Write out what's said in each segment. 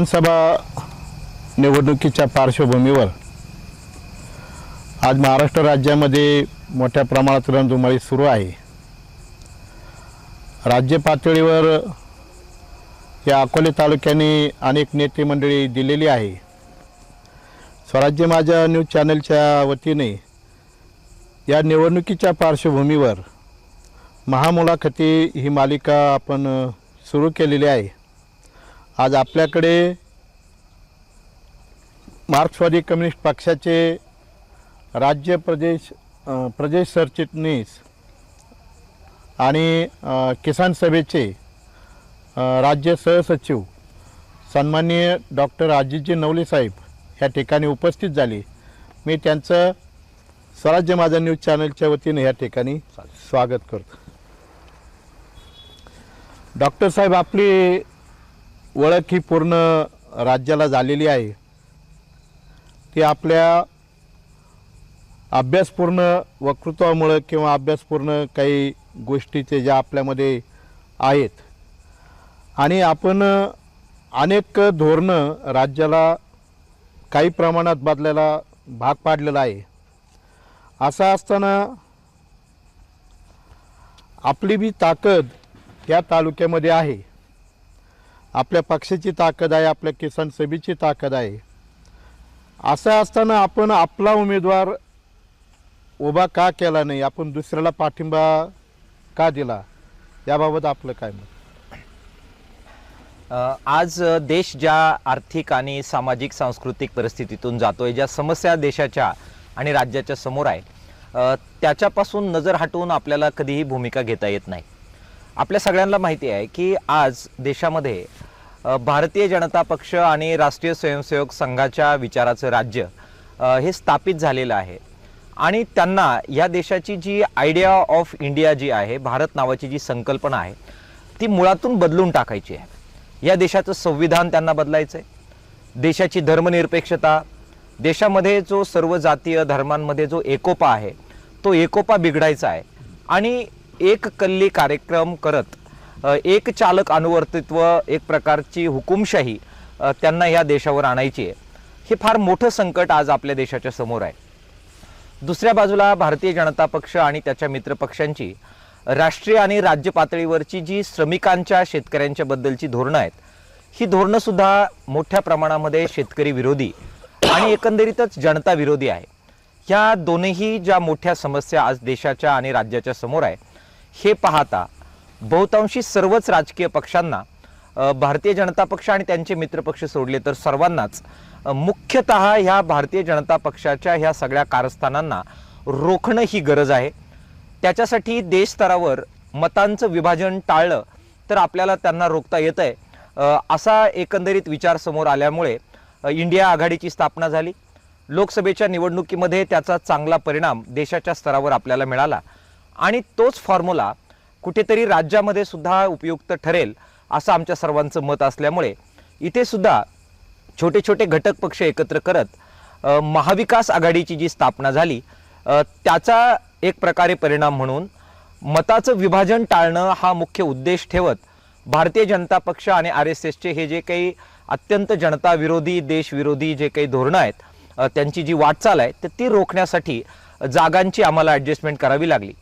विधानसभा निवडणुकीच्या पार्श्वभूमीवर आज महाराष्ट्र राज्यामध्ये मोठ्या प्रमाणात रणधुमाळी सुरू आहे. राज्य पातळीवर या अकोले तालुक्याने अनेक नेते मंडळी दिलेली आहे. स्वराज्य माझ्या न्यूज चॅनलच्या वतीने या निवडणुकीच्या पार्श्वभूमीवर महामुलाखती ही मालिका आपण सुरू केलेली आहे. आज आपल्याकडे मार्क्सवादी कम्युनिस्ट पक्षाचे राज्य प्रदेश प्रदेश सरचिटणीस आणि किसान सभेचे राज्य सहसचिव सन्माननीय डॉक्टर अजितजी नवले साहेब ह्या ठिकाणी उपस्थित झाले. मी त्यांचं स्वराज्य माझा न्यूज चॅनलच्या वतीने या ठिकाणी स्वागत करतो. डॉक्टर साहेब आपली ओळख ही पूर्ण राज्याला झालेली आहे. ती आपल्या अभ्यासपूर्ण वक्तृत्वामुळं किंवा अभ्यासपूर्ण काही गोष्टीचे ज्या आपल्यामध्ये आहेत. आणि आपण अनेक धोरणं राज्याला काही प्रमाणात बदलायला भाग पाडलेला आहे. असं असताना आपली बी ताकद या तालुक्यामध्ये आहे. आपल्या पक्षाची ताकद आहे आपल्या किसान सभेची ताकद आहे. असं असताना आपण आपला उमेदवार उभा का केला नाही? आपण दुसऱ्याला पाठिंबा का दिला? याबाबत आपलं काय मत? आज देश ज्या आर्थिक आणि सामाजिक सांस्कृतिक परिस्थितीतून जातोय ज्या समस्या देशाच्या आणि राज्याच्या समोर आहे त्याच्यापासून नजर हटवून आपल्याला कधीही भूमिका घेता येत नाही. आपल्या सगळ्यांना माहिती आहे की आज देशामध्ये भारतीय जनता पक्ष आणि राष्ट्रीय स्वयंसेवक संघाच्या विचाराचं राज्य हे स्थापित झालेलं आहे. आणि त्यांना या देशाची जी आयडिया ऑफ इंडिया जी आहे भारत नावाची जी संकल्पना आहे ती मुळातून बदलून टाकायची आहे. या देशाचं संविधान त्यांना बदलायचं आहे देशाची धर्मनिरपेक्षता देशामध्ये जो सर्व जातीय धर्मांमध्ये जो एकोपा आहे तो एकोपा बिघडायचा आहे. आणि एक कल्ली कार्यक्रम करत एक चालक अनुवर्तित्व एक प्रकारची हुकुमशाही त्यांना या देशावर आणायची आहे. हे फार मोठं संकट आज आपल्या देशाच्या समोर आहे. दुसऱ्या बाजूला भारतीय जनता पक्ष आणि त्याच्या मित्रपक्षांची राष्ट्रीय आणि राज्य पातळीवरची जी श्रमिकांच्या शेतकऱ्यांच्या बद्दलची धोरणं आहेत ही धोरणंसुद्धा मोठ्या प्रमाणामध्ये शेतकरी विरोधी आणि एकंदरीतच जनता विरोधी आहे. ह्या दोन्हीही ज्या मोठ्या समस्या आज देशाच्या आणि राज्याच्या समोर आहे हे पाहता बहुतांशी सर्वच राजकीय पक्षांना भारतीय जनता पक्ष आणि त्यांचे मित्रपक्ष सोडले तर सर्वांनाच मुख्यत मुख्यतः ह्या भारतीय जनता पक्षाच्या ह्या सगळ्या कारस्थानांना रोखणं ही गरज आहे. त्याच्यासाठी देश स्तरावर मतांचं विभाजन टाळलं तर आपल्याला त्यांना रोखता येतं आहे असा एकंदरीत विचार समोर आल्यामुळे इंडिया आघाडीची स्थापना झाली. लोकसभेच्या निवडणुकीमध्ये त्याचा चांगला परिणाम देशाच्या स्तरावर आपल्याला मिळाला. आणि तोच फॉर्म्युला कुठेतरी राज्यामध्ये सुद्धा उपयुक्त ठरेल असं आमच्या सर्वांचं मत असल्यामुळे इथे सुद्धा छोटे छोटे घटक पक्ष एकत्र करत महाविकास आघाडीची जी स्थापना झाली त्याचा एक प्रकारे परिणाम म्हणून मताचं विभाजन टाळणं हा मुख्य उद्देश ठेवत भारतीय जनता पक्ष आणि आर एस एसचे हे जे काही अत्यंत जनता विरोधी देशविरोधी जे काही धोरणं आहेत त्यांची जी वाटचाल आहे तर ती रोखण्यासाठी जागांची आम्हाला ॲडजस्टमेंट करावी लागली.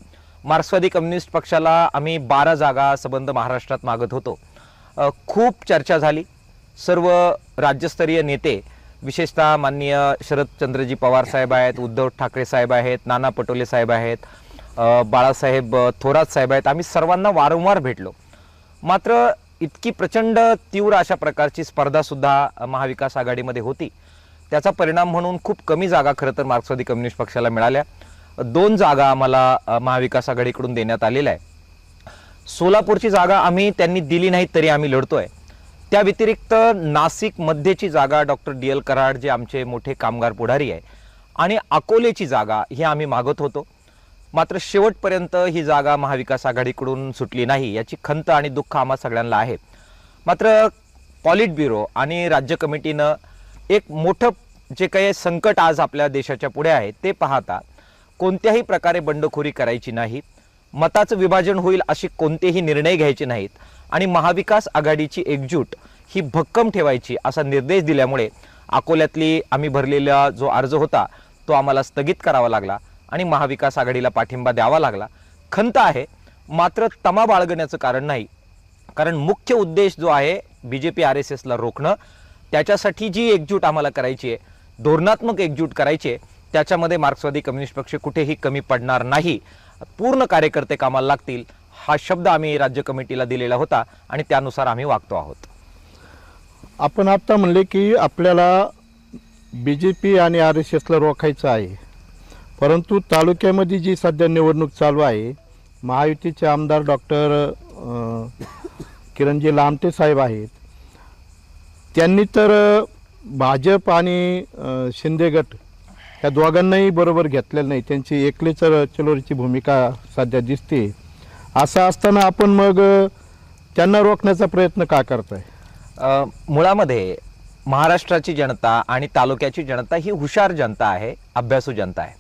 मार्क्सवादी कम्युनिस्ट पक्षाला आम्ही बारा जागा संबंध महाराष्ट्रात मागत होतो. खूप चर्चा झाली. सर्व राज्यस्तरीय नेते विशेषतः माननीय शरदचंद्रजी पवार साहेब आहेत उद्धव ठाकरे साहेब आहेत नाना पटोले साहेब आहेत बाळासाहेब थोरात साहेब आहेत. आम्ही सर्वांना वारंवार भेटलो. मात्र इतकी प्रचंड तीव्र अशा प्रकारची स्पर्धासुद्धा महाविकास आघाडीमध्ये होती. त्याचा परिणाम म्हणून खूप कमी जागा खरं तर मार्क्सवादी कम्युनिस्ट पक्षाला मिळाल्या. दोन जागा आम्हाला महाविकास आघाडीकडून देण्यात आलेल्या आहे सोलापूरची जागा आम्ही त्यांनी दिली नाही तरी आम्ही लढतोय. त्या व्यतिरिक्त नाशिक मध्येची जागा डॉक्टर डी. एल. कराड जे आमचे मोठे कामगार पुढारी आहे आणि अकोलेची जागा ही आम्ही मागत होतो. मात्र शेवटपर्यंत ही जागा महाविकास आघाडीकडून सुटली नाही याची खंत आणि दुःख आम्हा सगळ्यांना आहे मात्र पॉलिट ब्युरो आणि राज्य कमिटीनं एक मोठं जे काही संकट आज आपल्या देशाच्या पुढे आहे ते पाहता कोणत्याही प्रकारे बंडखोरी करायची नाही मताचं विभाजन होईल असे कोणतेही निर्णय घ्यायचे नाहीत आणि महाविकास आघाडीची एकजूट ही भक्कम ठेवायची असा निर्देश दिल्यामुळे अकोल्यातली आम्ही भरलेला जो अर्ज होता तो आम्हाला स्थगित करावा लागला आणि महाविकास आघाडीला पाठिंबा द्यावा लागला. खंत आहे मात्र तमा बाळगण्याचं कारण नाही. कारण मुख्य उद्देश जो आहे B J P R S एसला रोखणं त्याच्यासाठी जी एकजूट आम्हाला करायची आहे धोरणात्मक एकजूट करायची आहे त्याच्यामध्ये मार्क्सवादी कम्युनिस्ट पक्ष कुठेही कमी पडणार नाही. पूर्ण कार्यकर्ते कामाला लागतील हा शब्द आम्ही राज्य कमिटीला दिलेला होता आणि त्यानुसार आम्ही वागतो आहोत. आपण आता म्हणले की आपल्याला बी जे पी आणि आर एस एसला रोखायचं आहे. परंतु तालुक्यामध्ये जी सध्या निवडणूक चालू आहे महायुतीचे आमदार डॉक्टर किरणजी लामटे साहेब आहेत. त्यांनी तर भाजप आणि शिंदेगट शिंदे गट ह्या दोघांनाही बरोबर घेतलेलं नाही. त्यांची एकलेच चलोरीची भूमिका सध्या दिसते असं असताना आपण मग त्यांना रोखण्याचा प्रयत्न का करताय? मुळामध्ये महाराष्ट्राची जनता आणि तालुक्याची जनता ही हुशार जनता आहे अभ्यासू जनता आहे.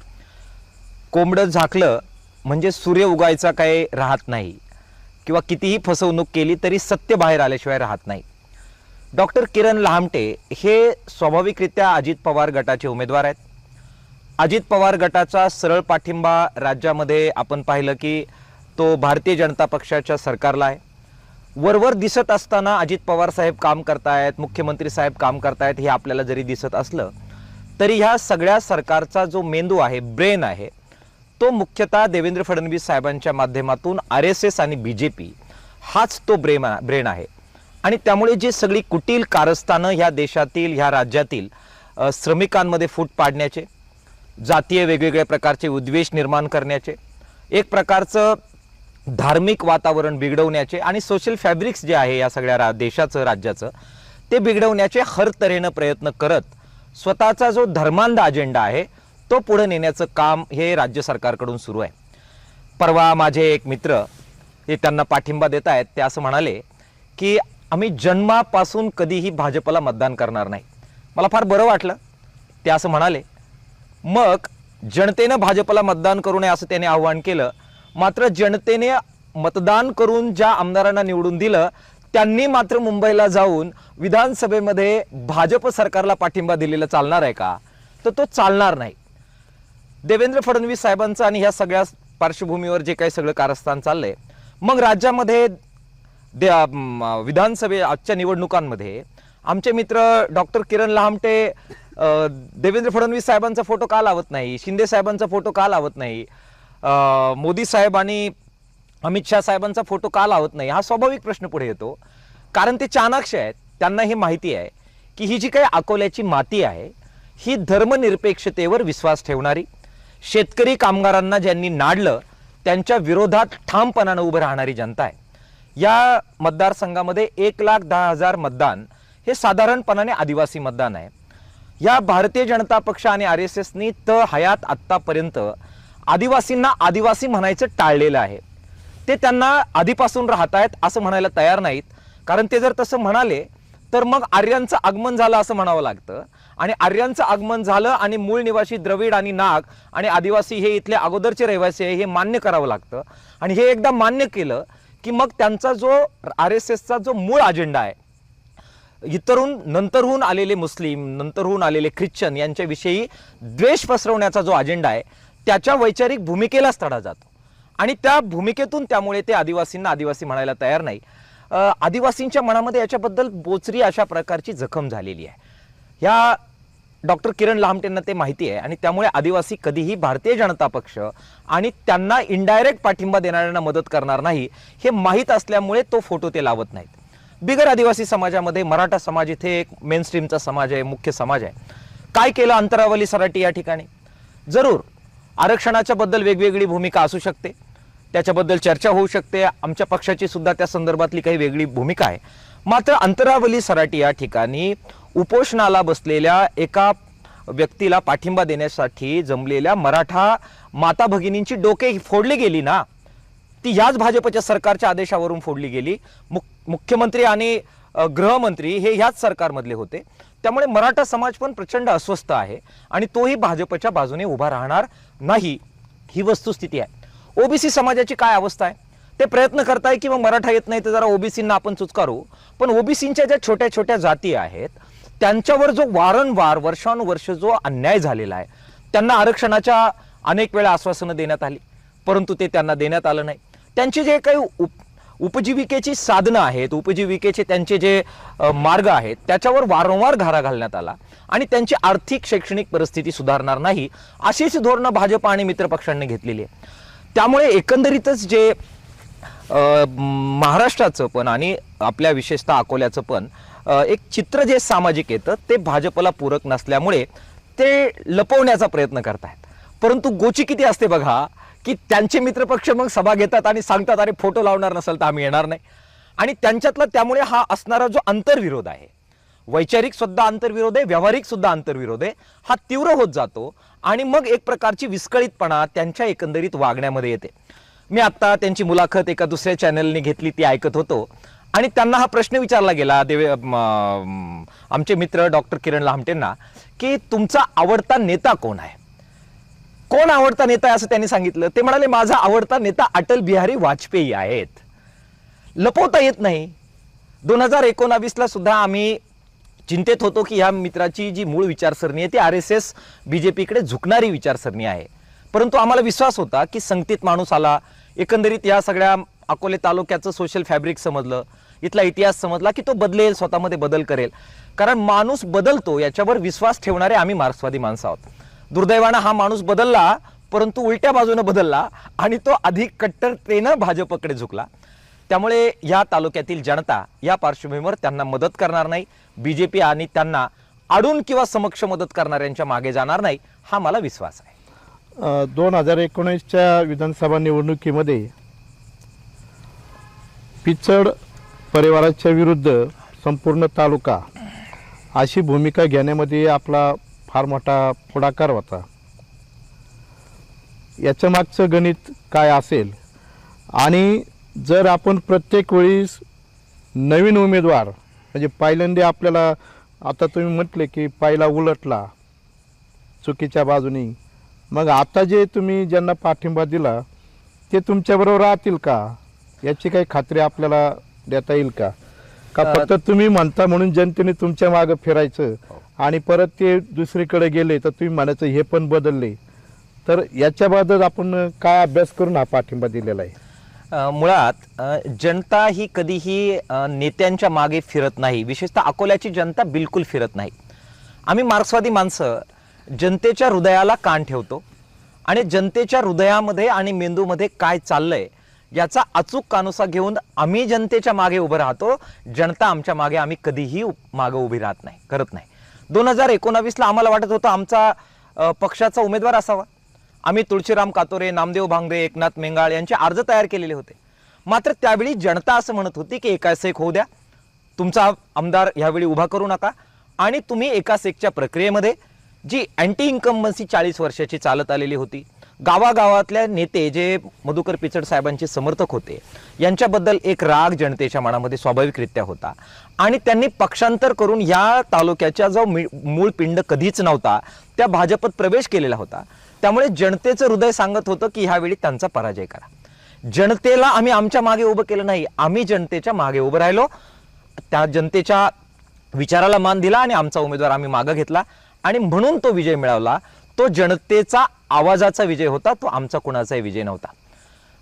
कोंबडं झाकलं म्हणजे सूर्य उगायचा काही राहत नाही. किंवा कितीही फसवणूक केली तरी सत्य बाहेर आल्याशिवाय राहत नाही. डॉक्टर किरण लामटे हे स्वाभाविकरित्या अजित पवार गटाचे उमेदवार आहेत. अजित पवार गटाचा सरळ पाठिंबा राज्यामध्ये आपण पाहिलं की तो भारतीय जनता पक्षाच्या सरकारला आहे. वरवर दिसत असताना अजित पवार साहेब काम करतायत मुख्यमंत्री साहेब काम करतायत हे आपल्याला जरी दिसत असलं तरी ह्या सगळ्या सरकारचा जो मेंदू आहे ब्रेन आहे तो मुख्यतः देवेंद्र फडणवीस साहेबांच्या माध्यमातून आर एस एस आणि बी जे पी हाच तो ब्रेम ब्रेन आहे. आणि त्यामुळे जी सगळी कुटील कारस्थानं ह्या देशातील ह्या राज्यातील श्रमिकांमध्ये फूट पाडण्याचे जातीय वेगवेगळ्या प्रकारचे उद्वेष निर्माण करण्याचे एक प्रकारचं धार्मिक वातावरण बिघडवण्याचे आणि सोशल फॅब्रिक्स जे आहे या सगळ्या रा देशाचं राज्याचं ते बिघडवण्याचे हर तऱ्हेनं प्रयत्न करत स्वतःचा जो धर्मांध अजेंडा आहे तो पुढे नेण्याचं काम हे राज्य सरकारकडून सुरू आहे. परवा माझे एक मित्र हे त्यांना पाठिंबा देत आहेत ते असं म्हणाले की आम्ही जन्मापासून कधीही भाजपला मतदान करणार नाही. मला फार बरं वाटलं. ते असं म्हणाले. मग जनतेनं भाजपला मतदान करू नये असं त्याने आव्हान केलं. मात्र जनतेने मतदान करून ज्या आमदारांना निवडून दिलं त्यांनी मात्र मुंबईला जाऊन विधानसभेमध्ये भाजप सरकारला पाठिंबा दिलेला चालणार आहे का? तर तो चालणार नाही. देवेंद्र फडणवीस साहेबांचं आणि ह्या सगळ्या पार्श्वभूमीवर जे काही सगळं कारस्थान चाललंय मग राज्यामध्ये दे विधानसभे आजच्या निवडणुकांमध्ये आमचे मित्र डॉक्टर किरण लहामटे देवेंद्र फडणवीस साहेबांचा फोटो का लावत नाही? शिंदे साहेबांचा फोटो का लावत नाही? मोदी साहेब आणि अमित शहा साहेबांचा फोटो का लावत नाही? हा स्वाभाविक प्रश्न पुढे येतो. कारण ते चाणाक्ष आहेत. त्यांना हे माहिती आहे की ही जी काही अकोल्याची माती आहे ही धर्मनिरपेक्षतेवर विश्वास ठेवणारी शेतकरी कामगारांना ज्यांनी नाडलं त्यांच्या विरोधात ठामपणानं उभं राहणारी जनता आहे. या मतदारसंघामध्ये एक लाख दहा हजार मतदान हे साधारणपणाने आदिवासी मतदान आहे. या भारतीय जनता पक्ष आणि आर एस एसनी त हयात आत्तापर्यंत आदिवासींना आदिवासी म्हणायचं टाळलेलं आहे. ते त्यांना आधीपासून राहत आहेत असं म्हणायला तयार नाहीत. कारण ते जर तसं म्हणाले तर मग आर्यांचं आगमन झालं असं म्हणावं लागतं. आणि आर्यांचं आगमन झालं आणि मूळ निवासी द्रविड आणि नाग आणि आदिवासी हे इथले अगोदरचे रहिवासी आहे हे मान्य करावं लागतं. आणि हे एकदा मान्य केलं की मग त्यांचा जो आर एस एसचा जो मूळ अजेंडा आहे इतरहून नंतरहून आलेले मुस्लिम नंतरहून आलेले ख्रिश्चन यांच्याविषयी द्वेष पसरवण्याचा जो अजेंडा आहे त्याच्या वैचारिक भूमिकेलाच तडा जातो. आणि त्या भूमिकेतून त्यामुळे ते आदिवासींना आदिवासी म्हणायला तयार नाही. आदिवासींच्या मनामध्ये याच्याबद्दल बोचरी अशा प्रकारची जखम झालेली आहे. ह्या डॉक्टर किरण लामटेंना ते माहिती आहे आणि त्यामुळे आदिवासी कधीही भारतीय जनता पक्ष आणि त्यांना इनडायरेक्ट पाठिंबा देणाऱ्यांना मदत करणार नाही हे माहीत असल्यामुळे तो फोटो ते लावत नाहीत. बिगर आदिवासी समाजामध्ये मराठा समाज इथे एक मेन स्ट्रीमचा समाज आहे मुख्य समाज आहे. काय केलं अंतरावली सराटी या ठिकाणी? जरूर आरक्षणाच्या बद्दल वेगवेगळी भूमिका असू शकते. त्याच्याबद्दल चर्चा होऊ शकते. आमच्या पक्षाची सुद्धा त्या संदर्भातली काही वेगळी भूमिका आहे. मात्र अंतरावली सराटी या ठिकाणी उपोषणाला बसलेल्या एका व्यक्तीला पाठिंबा देण्यासाठी जमलेल्या मराठा माता भगिनींची डोके फोडली गेली ना? ती याच भाजपच्या सरकारच्या आदेशावरून फोडली गेली. मुख मुख्यमंत्री आणि गृहमंत्री हे ह्याच सरकारमधले होते. त्यामुळे मराठा समाज पण प्रचंड अस्वस्थ आहे आणि तोही भाजपच्या बाजूने उभा राहणार नाही ही वस्तुस्थिती आहे. ओबीसी समाजाची काय अवस्था आहे? ते प्रयत्न करताय की मग मराठा येत नाही तर जरा ओबीसींना आपण चुचकारू. पण ओबीसींच्या ज्या छोट्या छोट्या जाती आहेत त्यांच्यावर जो वारंवार वर्षानुवर्ष जो अन्याय झालेला आहे त्यांना आरक्षणाच्या अनेक वेळा आश्वासनं देण्यात आली. परंतु ते त्यांना देण्यात आलं नाही. त्यांचे जे काही उप उपजीविकेची साधनं आहेत उपजीविकेचे त्यांचे जे मार्ग आहेत त्याच्यावर वारंवार घारा घालण्यात आला. आणि त्यांची आर्थिक शैक्षणिक परिस्थिती सुधारणार नाही अशीच धोरणं भाजप आणि मित्रपक्षांनी घेतलेली आहे त्यामुळे एकंदरीतच जे महाराष्ट्राचं पण आणि आपल्या विशेषतः अकोल्याचं पण एक चित्र जे सामाजिक येतं ते भाजपला पूरक नसल्यामुळे ते लपवण्याचा प्रयत्न करतायत. परंतु गोची किती असते बघा की त्यांचे मित्रपक्ष मग सभा घेतात आणि सांगतात अरे फोटो लावणार नसेल तर आम्ही येणार नाही. आणि त्यांच्यातला त्यामुळे हा असणारा जो आंतरविरोध आहे वैचारिक सुद्धा आंतरविरोध आहे व्यावहारिक सुद्धा आंतरविरोध आहे हा तीव्र होत जातो आणि मग एक प्रकारची विस्कळीतपणा त्यांच्या एकंदरीत वागण्यामध्ये येते. मी आत्ता त्यांची मुलाखत एका दुसऱ्या चॅनलने घेतली ती ऐकत होतो. आणि त्यांना हा प्रश्न विचारला गेला देवे आमचे मित्र डॉक्टर किरण लामटेंना की तुमचा आवडता नेता कोण आहे? कोण आवडता नेता आहे असं त्यांनी सांगितलं? ते म्हणाले माझा आवडता नेता अटल बिहारी वाजपेयी आहेत. लपवता येत नाही. दोन हजार एकोणावीसला सुद्धा आम्ही चिंतेत होतो की ह्या मित्राची जी मूळ विचारसरणी आहे ती R S S B J पीकडे झुकणारी विचारसरणी आहे. परंतु आम्हाला विश्वास होता की संगतीत माणूस आला. एकंदरीत या सगळ्या अकोले तालुक्याचं सोशल फॅब्रिक समजलं. इथला इतिहास समजला की तो बदलेल स्वतःमध्ये बदल करेल. कारण माणूस बदलतो याच्यावर विश्वास ठेवणारे आम्ही मार्क्सवादी माणसं आहोत. दुर्दैवानं हा माणूस बदलला परंतु उलट्या बाजूनं बदलला आणि तो अधिक कट्टरतेनं भाजपकडे झुकला. त्यामुळे या तालुक्यातील जनता या पार्श्वभूमीवर त्यांना मदत करणार नाही बी जे पी आणि त्यांना आडून किंवा समक्ष मदत करणाऱ्यांच्या मागे जाणार नाही हा मला विश्वास आहे. दोन हजार एकोणीसच्या विधानसभा निवडणुकीमध्ये पिचड परिवाराच्या विरुद्ध संपूर्ण तालुका अशी भूमिका घेण्यामध्ये आपला फार मोठा पुढाकार होता. याच्या मागचं गणित काय असेल? आणि जर आपण प्रत्येक वेळीस नवीन उमेदवार म्हणजे पहिल्यांदा आपल्याला आता तुम्ही म्हटले की पहिला उलटला चुकीच्या बाजूनी मग आता जे तुम्ही ज्यांना पाठिंबा दिला ते तुमच्याबरोबर राहतील का? याची काही खात्री आपल्याला देता येईल का? का फक्त तुम्ही म्हणता म्हणून जनतेने तुमच्या मागं फिरायचं? आणि परत ते दुसरीकडे गेले तर तुम्ही म्हणायचं हे पण बदलले. तर याच्याबाबत आपण काय अभ्यास करून हा पाठिंबा दिलेला आहे? मुळात जनता ही कधीही नेत्यांच्या मागे फिरत नाही. विशेषतः अकोल्याची जनता बिलकुल फिरत नाही. आम्ही मार्क्सवादी माणसं. जनतेच्या हृदयाला कान ठेवतो. आणि जनतेच्या हृदयामध्ये आणि मेंदूमध्ये काय चाललंय याचा अचूक कानुसा घेऊन आम्ही जनतेच्या मागे उभं राहतो. जनता आमच्या मागे आम्ही कधीही मागं मागे उभी राहत नाही करत नाही. दोन हजार एकोणावीसला आम्हाला वाटत होतं आमचा पक्षाचा उमेदवार असावा. आम्ही तुळशीराम कातोरे नामदेव भांगरे एकनाथ मेंगाळ यांचे अर्ज तयार केलेले होते. मात्र त्यावेळी जनता असं म्हणत होती की एकास एक होऊ द्या. तुमचा आमदार ह्यावेळी उभा करू नका. आणि तुम्ही एकास एकच्या प्रक्रियेमध्ये जी अँटी इन्कम्बन्सी चाळीस वर्षाची चालत आलेली होती गावागावातल्या नेते जे मधुकर पिचड साहेबांचे समर्थक होते यांच्याबद्दल एक राग जनतेच्या मनामध्ये स्वाभाविकरित्या होता. आणि त्यांनी पक्षांतर करून या तालुक्याच्या जो मूळ पिंड कधीच नव्हता त्या भाजपत प्रवेश केलेला होता. त्यामुळे जनतेचं हृदय सांगत होतं की ह्यावेळी त्यांचा पराजय करा. जनतेला आम्ही आमच्या मागे उभं केलं नाही आम्ही जनतेच्या मागे उभं राहिलो. त्या जनतेच्या विचाराला मान दिला आणि आमचा उमेदवार आम्ही मागं घेतला. आणि म्हणून तो विजय मिळवला. तो जनतेचा आवाजाचा विजय होता तो आमचा कुणाचाही विजय नव्हता.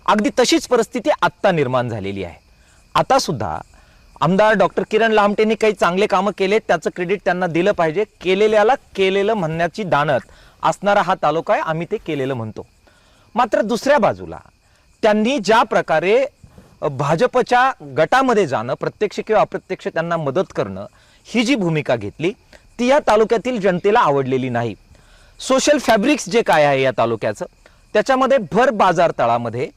अगदी तशीच परिस्थिती आत्ता निर्माण झालेली आहे. आता सुद्धा आमदार डॉक्टर किरण लामटेंनी काही चांगले कामं केले त्याचं क्रेडिट त्यांना दिलं पाहिजे. केलेल्याला केलेलं म्हणण्याची दानत असणारा हा तालुका आहे आम्ही ते केलेलं म्हणतो. मात्र दुसऱ्या बाजूला त्यांनी ज्या प्रकारे भाजपच्या गटामध्ये जाणं प्रत्यक्ष किंवा अप्रत्यक्ष त्यांना मदत करणं ही जी भूमिका घेतली ती या तालुक्यातील जनतेला आवडलेली नाही. सोशल फॅब्रिक्स जे काय आहे या तालुक्याचं त्याच्यामध्ये भर बाजार तळामध्ये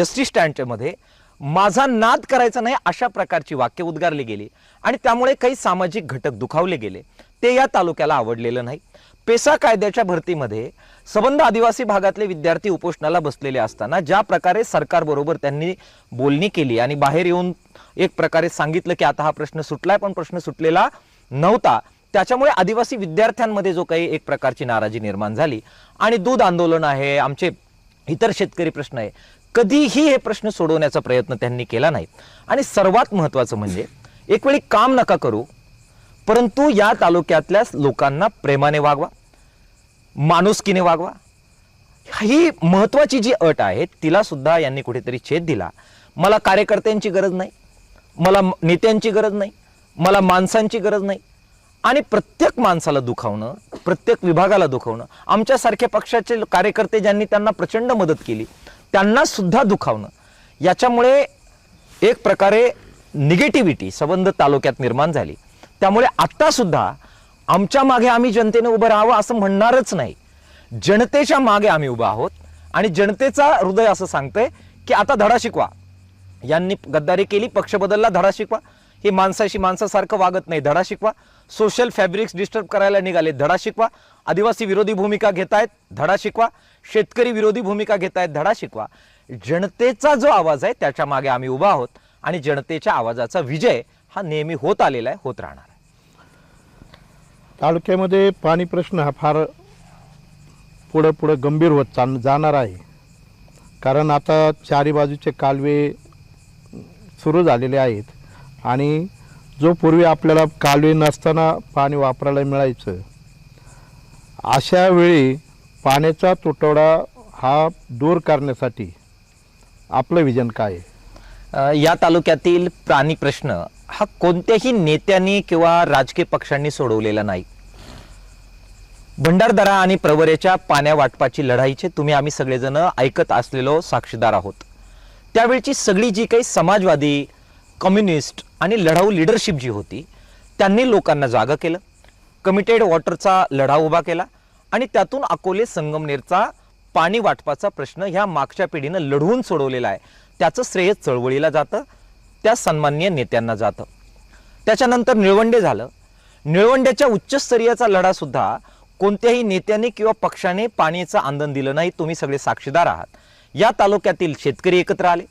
एस टी स्टँडच्या माझा नाद करायचा नाही अशा प्रकारची वाक्य उद्गारली गेली. आणि त्यामुळे काही सामाजिक घटक दुखावले गेले. ते या तालुक्याला आवडलेलं नाही. पेसा कायद्याच्या भरतीमध्ये सबंध आदिवासी भागातले विद्यार्थी उपोषणाला बसलेले असताना ज्या प्रकारे सरकारबरोबर त्यांनी बोलणी केली आणि बाहेर येऊन एक प्रकारे सांगितलं की आता हा प्रश्न सुटलाय पण प्रश्न सुटलेला नव्हता. त्याच्यामुळे आदिवासी विद्यार्थ्यांमध्ये जो काही एक प्रकारची नाराजी निर्माण झाली. आणि दूध आंदोलन आहे आमचे इतर शेतकरी प्रश्न आहे. कधीही हे प्रश्न सोडवण्याचा प्रयत्न त्यांनी केला नाही. आणि सर्वात महत्त्वाचं म्हणजे एक वेळी काम नका करू परंतु या तालुक्यातल्या लोकांना प्रेमाने वागवा माणुसकीने वागवा. ही महत्वाची जी अट आहे तिला सुद्धा यांनी कुठेतरी छेद दिला. मला कार्यकर्त्यांची गरज नाही. मला नेत्यांची गरज नाही. मला माणसांची गरज नाही. आणि प्रत्येक माणसाला दुखावणं प्रत्येक विभागाला दुखावणं आमच्यासारख्या पक्षाचे कार्यकर्ते ज्यांनी त्यांना प्रचंड मदत केली त्यांना सुद्धा दुखावणं. याच्यामुळे एक प्रकारे निगेटिव्हिटी संबंध तालुक्यात निर्माण झाली. त्यामुळे आत्तासुद्धा आमच्या मागे आम्ही जनतेने उभं राहावं असं म्हणणारच नाही. जनतेच्या मागे आम्ही उभं आहोत आणि जनतेचा हृदय असं सांगतंय की आता धडा शिकवा. यांनी गद्दारी केली पक्ष बदलला धडा शिकवा. हे माणसाशी माणसासारखं वागत नाही. धडा शिकवा. सोशल फॅब्रिक्स डिस्टर्ब करायला निघाले. धडा शिकवा. आदिवासी विरोधी भूमिका घेतायत. धडा शिकवा. शेतकरी विरोधी भूमिका घेतायत. धडा शिकवा. जनतेचा जो आवाज आहे त्याच्यामागे आम्ही उभा आहोत आणि जनतेच्या आवाजाचा विजय हा नेहमी होत आलेला आहे होत राहणार आहे. तालुक्यामध्ये पाणी प्रश्न हा फार पुढं पुढं गंभीर होत चाल जाणार आहे. कारण आता चारी बाजूचे कालवे सुरू झालेले आहेत. आणि जो पूर्वी आपल्याला कालवे नसताना पाणी वापरायला मिळायचं अशा वेळी पाण्याचा तुटवडा हा दूर करण्यासाठी आपलं विजन काय आहे? या तालुक्यातील प्राणी प्रश्न हा कोणत्याही नेत्यांनी किंवा राजकीय पक्षांनी सोडवलेला नाही. भंडारदरा आणि प्रवरेच्या पाण्या वाटपाची लढाईचे तुम्ही आम्ही सगळेजण ऐकत असलेलो साक्षीदार आहोत. त्यावेळची सगळी जी काही समाजवादी कम्युनिस्ट आणि लढाऊ लिडरशिप जी होती त्यांनी लोकांना जागं केलं कमिटेड वॉटरचा लढा उभा केला आणि त्यातून अकोले संगमनेरचा पाणी वाटपाचा प्रश्न ह्या मागच्या पिढीनं लढवून सोडवलेला आहे. त्याचं श्रेय चळवळीला जातं त्या सन्माननीय नेत्यांना जातं. त्याच्यानंतर निळवंडे झालं. निळवंड्याच्या उच्चस्तरीयचा लढासुद्धा कोणत्याही नेत्याने किंवा पक्षाने पाण्याचं आंदन दिलं नाही तुम्ही सगळे साक्षीदार आहात. या तालुक्यातील शेतकरी एकत्र आले.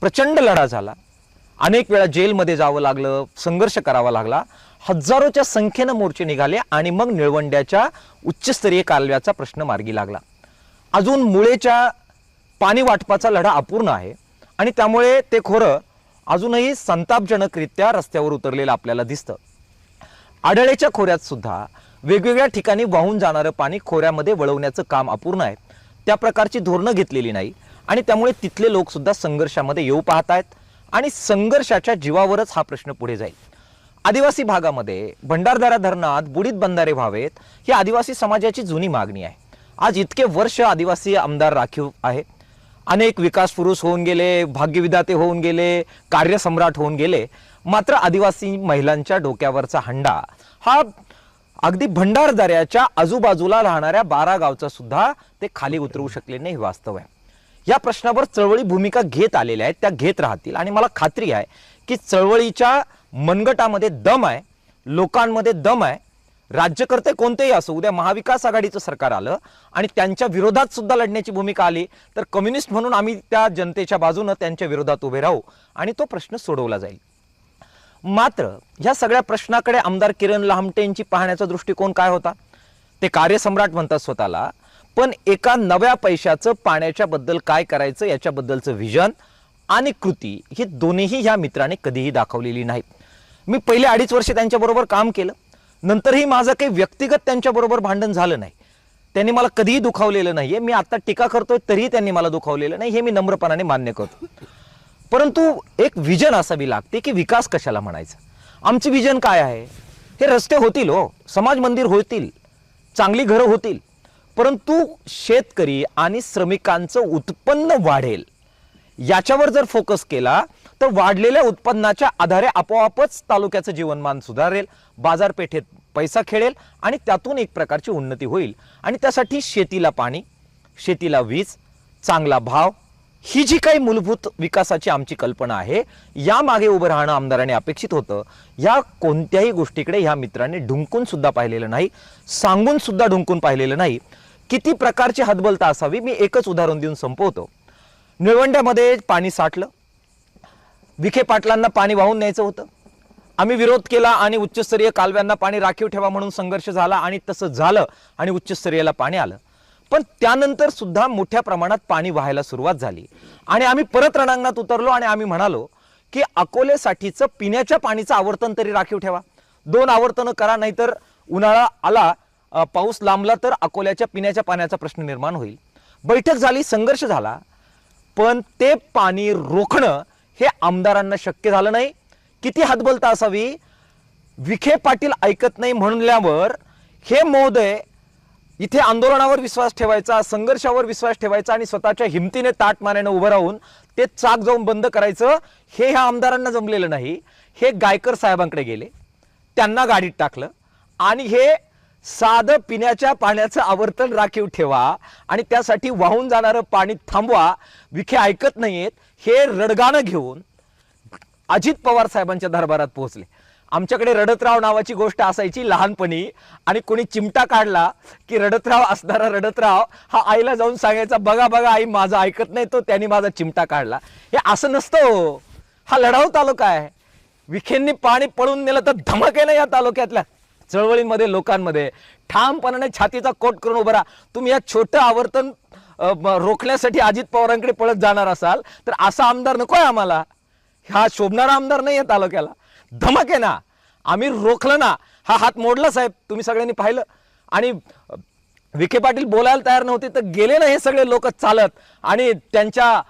प्रचंड लढा झाला. अनेक वेळा जेलमध्ये जावं लागलं संघर्ष करावा लागला. हजारोच्या संख्येनं मोर्चे निघाले आणि मग निळवंड्याच्या उच्चस्तरीय कालव्याचा प्रश्न मार्गी लागला. अजून मुळेच्या पाणी वाटपाचा लढा अपूर्ण आहे आणि त्यामुळे ते खोरं अजूनही संतापजनकरित्या रस्त्यावर उतरलेलं आपल्याला दिसतं. आढळेच्या खोऱ्यात सुद्धा वेगवेगळ्या ठिकाणी वाहून जाणारं पाणी खोऱ्यामध्ये वळवण्याचं काम अपूर्ण आहे. त्या प्रकारची धोरणं घेतलेली नाही आणि त्यामुळे तिथले लोकसुद्धा संघर्षामध्ये येऊ पाहत आहेत आणि संघर्षाच्या जीवावरच हा प्रश्न पुढे जाईल. आदिवासी भागामध्ये भंडारदारा धरणात बुडीत बंधारे व्हावेत ही आदिवासी समाजाची जुनी मागणी आहे. आज इतके वर्ष आदिवासी आमदार राखीव आहे. अनेक विकास पुरुष होऊन गेले भाग्यविधाते होऊन गेले कार्यसम्राट होऊन गेले. मात्र आदिवासी महिलांच्या डोक्यावरचा हंडा हा अगदी भंडारदऱ्याच्या आजूबाजूला राहणाऱ्या बारा गावचा सुद्धा ते खाली उतरवू शकले नाही हे वास्तव आहे. या प्रश्नावर चळवळी भूमिका घेत आलेल्या आहेत त्या घेत राहतील. आणि मला खात्री आहे की चळवळीच्या मनगटामध्ये दम आहे लोकांमध्ये दम आहे. राज्यकर्ते कोणतेही असो उद्या महाविकास आघाडीचं सरकार आलं आणि त्यांच्या विरोधात सुद्धा लढण्याची भूमिका आली तर कम्युनिस्ट म्हणून आम्ही त्या जनतेच्या बाजूनं त्यांच्या विरोधात उभे राहू आणि तो प्रश्न सोडवला जाईल. मात्र ह्या सगळ्या प्रश्नाकडे आमदार किरण लहामटेंची पाहण्याचा दृष्टिकोन काय होता? ते कार्यसम्राट म्हणतात स्वतःला. पण एका नव्या पैशाचं पाण्याच्याबद्दल काय करायचं याच्याबद्दलचं व्हिजन आणि कृती ही दोन्हीही ह्या मित्राने कधीही दाखवलेली नाहीत. मी पहिले अडीच वर्ष त्यांच्याबरोबर काम केलं. नंतरही माझं काही व्यक्तिगत त्यांच्याबरोबर भांडण झालं नाही. त्यांनी मला कधीही दुखावलेलं नाही आहे मी आत्ता टीका करतोय तरीही त्यांनी मला दुखावलेलं नाही हे मी नम्रपणाने मान्य करतो. परंतु एक विजन असावी लागते की विकास कशाला म्हणायचा? आमचं विजन काय आहे? हे रस्ते होतील हो. समाज मंदिर होतील. चांगली घरं होतील. परंतु शेतकरी आणि श्रमिकांचं उत्पन्न वाढेल. याच्यावर जर फोकस केला तर वाढलेल्या उत्पन्नाच्या आधारे आपोआपच तालुक्याचं जीवनमान सुधारेल बाजारपेठेत पैसा खेळेल आणि त्यातून एक प्रकारची उन्नती होईल. आणि त्यासाठी शेतीला पाणी शेतीला वीज चांगला भाव ही जी काही मूलभूत विकासाची आमची कल्पना आहे या मागे उभं राहणं आमदारांनी अपेक्षित होतं. या कोणत्याही गोष्टीकडे ह्या मित्रांनी ढुंकून सुद्धा पाहिलेलं नाही सांगून सुद्धा ढुंकून पाहिलेलं नाही. किती प्रकारची हतबलता असावी? मी एकच उदाहरण देऊन संपवतो. निळवंड्यामध्ये पाणी साठलं. विखे पाटलांना पाणी वाहून न्यायचं होतं. आम्ही विरोध केला आणि उच्चस्तरीय कालव्यांना पाणी राखीव ठेवा म्हणून संघर्ष झाला आणि तसं झालं आणि उच्चस्तरीयला पाणी आलं. पण त्यानंतर सुद्धा मोठ्या प्रमाणात पाणी व्हायला सुरुवात झाली. आणि आम्ही परत रणांगणात उतरलो आणि आम्ही म्हणालो की अकोलेसाठीचं पिण्याच्या पाणीचं आवर्तन तरी राखीव ठेवा. दोन आवर्तनं करा नाहीतर उन्हाळा आला पाऊस लांबला तर अकोल्याच्या पिण्याच्या पाण्याचा प्रश्न निर्माण होईल. बैठक झाली संघर्ष झाला. पण ते पाणी रोखणं हे आमदारांना शक्य झालं नाही. किती हातबलता असावी विखे पाटील ऐकत नाही म्हणल्यावर हे महोदय इथे आंदोलनावर विश्वास ठेवायचा संघर्षावर विश्वास ठेवायचा आणि स्वतःच्या हिमतीने ताट मानेनं उभं राहून ते चाक जाऊन बंद करायचं हे ह्या आमदारांना जमलेलं नाही. हे गायकर साहेबांकडे गेले. त्यांना गाडीत टाकलं. आणि हे साधं पिण्याच्या पाण्याचं आवर्तन राखीव ठेवा आणि त्यासाठी वाहून जाणारं पाणी थांबवा. विखे ऐकत नाहीयेत. हे रडगाणं घेऊन अजित पवार साहेबांच्या दरबारात पोहोचले. आमच्याकडे रडतराव नावाची गोष्ट असायची लहानपणी आणि कोणी चिमटा काढला की रडतराव असणारा रडतराव हा आईला जाऊन सांगायचा बघा बघा आई माझं ऐकत नाही तो. त्यांनी माझा चिमटा काढला. हे असं नसतं हो. हा लढाऊ तालुका आहे. विखेंनी पाणी पळून नेलं तर धमक आहे ना या तालुक्यातल्या चळवळींमध्ये लोकांमध्ये. ठामपणाने छातीचा कोट करून उभा राहा. तुम्ही या छोटं आवर्तन रोखण्यासाठी अजित पवारांकडे पळत जाणार असाल तर असा आमदार नकोय आम्हाला. हा शोभणारा आमदार नाही आहे तालुक्याला. धमक आहे ना. आम्ही रोखलं ना. हा हात मोडला साहेब तुम्ही सगळ्यांनी पाहिलं. आणि विखे पाटील बोलायला तयार नव्हते तर गेले ना हे सगळे लोक चालत. आणि त्यांच्या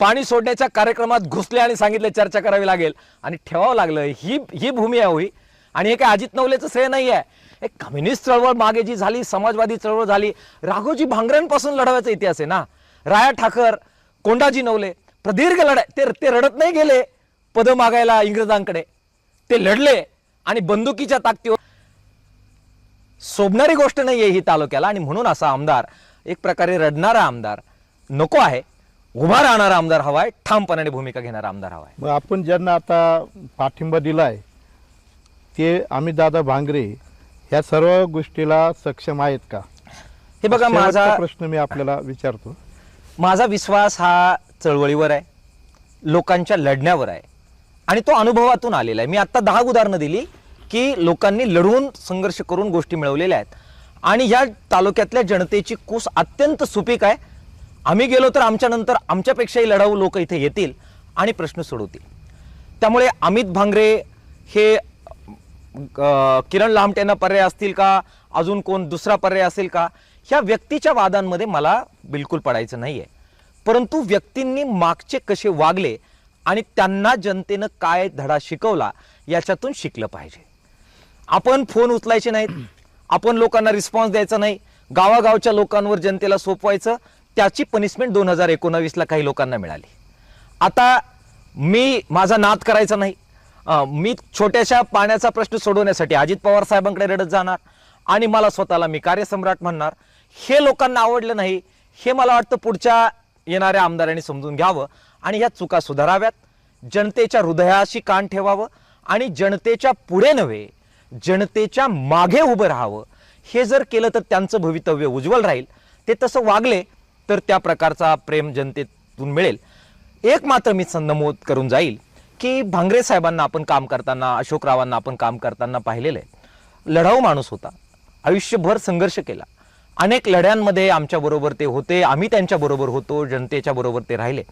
पाणी सोडण्याच्या कार्यक्रमात घुसले आणि सांगितले चर्चा करावी लागेल. आणि ठेवावं लागलं. ही ही भूमी आहे होई आणि हे काय अजित नवलेचं श्रेय नाही आहे एक कम्युनिस्ट चळवळ मागे जी झाली समाजवादी चळवळ झाली राघोजी भांगऱ्यांपासून लढवायचा इतिहास आहे ना. राया ठाकर कोंडाजी नवले प्रदीर्घ लढाय ते ते रडत नाही गेले पद मागायला इंग्रजांकडे. ते लढले आणि बंदुकीच्या ताकदीवर शोभणारी गोष्ट नाही आहे ही तालुक्याला आणि म्हणून असा आमदार एक प्रकारे रडणारा आमदार नको आहे. उभा राहणारा आमदार हवाय ठामपणाने भूमिका घेणारा आमदार हवाय मग आपण ज्यांना आता पाठिंबा दिलाय ते आम्ही दादा भांगरे ह्या सर्व गोष्टीला सक्षम आहेत का? हे बघा शेवटचा माझा प्रश्न मी आपल्याला विचारतो. माझा विश्वास हा चळवळीवर आहे लोकांच्या लढण्यावर आहे आणि तो अनुभवातून आलेला आहे. मी आत्ता दहा उदाहरणं दिली की लोकांनी लढून संघर्ष करून गोष्टी मिळवलेल्या आहेत. आणि या तालुक्यातल्या जनतेची कूस अत्यंत सुपीक आहे. आम्ही गेलो तर आमच्या नंतर आमच्यापेक्षाही लढाऊ लोक इथे येतील आणि प्रश्न सोडवतील. त्यामुळे अमित भांगरे हे किरण लामटेंना पर्याय असतील का? अजून कोण दुसरा पर्याय असेल का? ह्या व्यक्तीच्या वादांमध्ये मला बिलकुल पडायचं नाही आहे परंतु व्यक्तींनी मागचे कसे वागले आणि त्यांना जनतेनं काय धडा शिकवला याच्यातून शिकलं पाहिजे. आपण फोन उचलायचे नाहीत. आपण लोकांना रिस्पॉन्स द्यायचा नाही. गावागावच्या लोकांवर जनतेला सोपवायचं. त्याची पनिशमेंट दोन हजार एकोणावीसला काही लोकांना मिळाली. आता मी माझा नाद करायचा नाही. मी छोट्याशा पाण्याचा प्रश्न सोडवण्यासाठी अजित पवार साहेबांकडे रडत जाणार आणि मला स्वतःला मी कार्यसम्राट म्हणणार. हे लोकांना आवडलं नाही. हे मला वाटतं पुढच्या येणाऱ्या आमदारांनी समजून घ्यावं आणि ह्या चुका सुधाराव्यात. जनतेच्या हृदयाशी कान ठेवावं आणि जनतेच्या पुढे नव्हे जनतेच्या मागे उभं राहावं. हे जर केलं तर त्यांचं भवितव्य उज्ज्वल राहील. ते तसं वागले तर त्या प्रकारचा प्रेम जनतेतून मिळेल. एक मात्र मी सं- नमूद करून जाईल. की भांगरे साहेबांना आपण काम करताना अशोकरावांना आपण काम करताना पाहिलेलं. आहे लढाऊ माणूस होता. आयुष्यभर संघर्ष केला. अनेक लढ्यांमध्ये आमच्याबरोबर ते होते. आम्ही त्यांच्याबरोबर होतो. जनतेच्या बरोबर ते राहिले.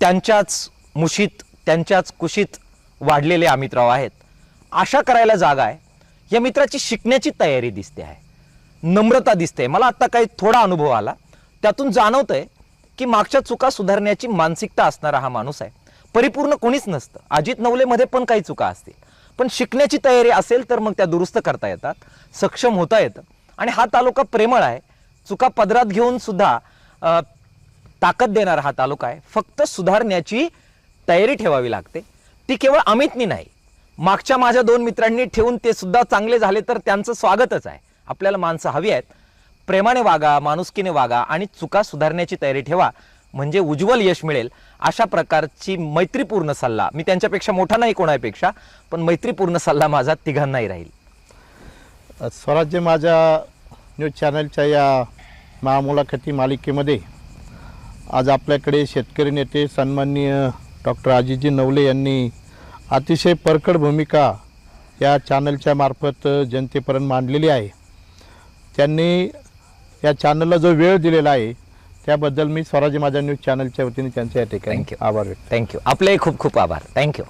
त्यांच्याच मुशीत त्यांच्याच कुशीत वाढलेले अमितराव आहेत. आशा करायला जागा आहे. या मित्राची शिकण्याची तयारी दिसते आहे. नम्रता दिसते. मला आत्ता काही थोडा अनुभव आला. त्यातून जाणवतंय की मागच्या चुका सुधारण्याची मानसिकता असणारा हा माणूस आहे. परिपूर्ण कोणीच नसतं. अजित नवलेमध्ये पण काही चुका असतील. पण शिकण्याची तयारी असेल तर मग त्या दुरुस्त करता येतात सक्षम होता येतं. आणि हा तालुका प्रेमळ आहे. चुका पदरात घेऊन सुद्धा ताकद देणारा हा तालुका आहे. फक्त सुधारण्याची तयारी ठेवावी लागते. ती केवळ अमितनी नाही. मागच्या माझ्या दोन मित्रांनी ठेवून ते सुद्धा चांगले झाले तर त्यांचं स्वागतच आहे. आपल्याला माणसं हवी आहेत. प्रेमाने वागा माणुसकीने वागा आणि चुका सुधारण्याची तयारी ठेवा. म्हणजे उज्ज्वल यश मिळेल. अशा प्रकारची मैत्रीपूर्ण सल्ला. मी त्यांच्यापेक्षा मोठा नाही कोणापेक्षा पण मैत्रीपूर्ण सल्ला माझा तिघांनाही राहील. स्वराज्य माझ्या न्यूज चॅनलच्या या महामुलाखती मालिकेमध्ये आज आपल्याकडे शेतकरी नेते सन्माननीय डॉक्टर अजिजी नवले यांनी अतिशय परकड भूमिका या चॅनलच्या मार्फत जनतेपर्यंत मांडलेली आहे. त्यांनी या चॅनलला जो वेळ दिलेला आहे त्याबद्दल मी स्वराज्य माझा न्यूज चॅनलच्या वतीने त्यांच्या या ठिकाणी you. आभार व्यक्त थँक्यू आपलेही खूप खूप आभार. थँक्यू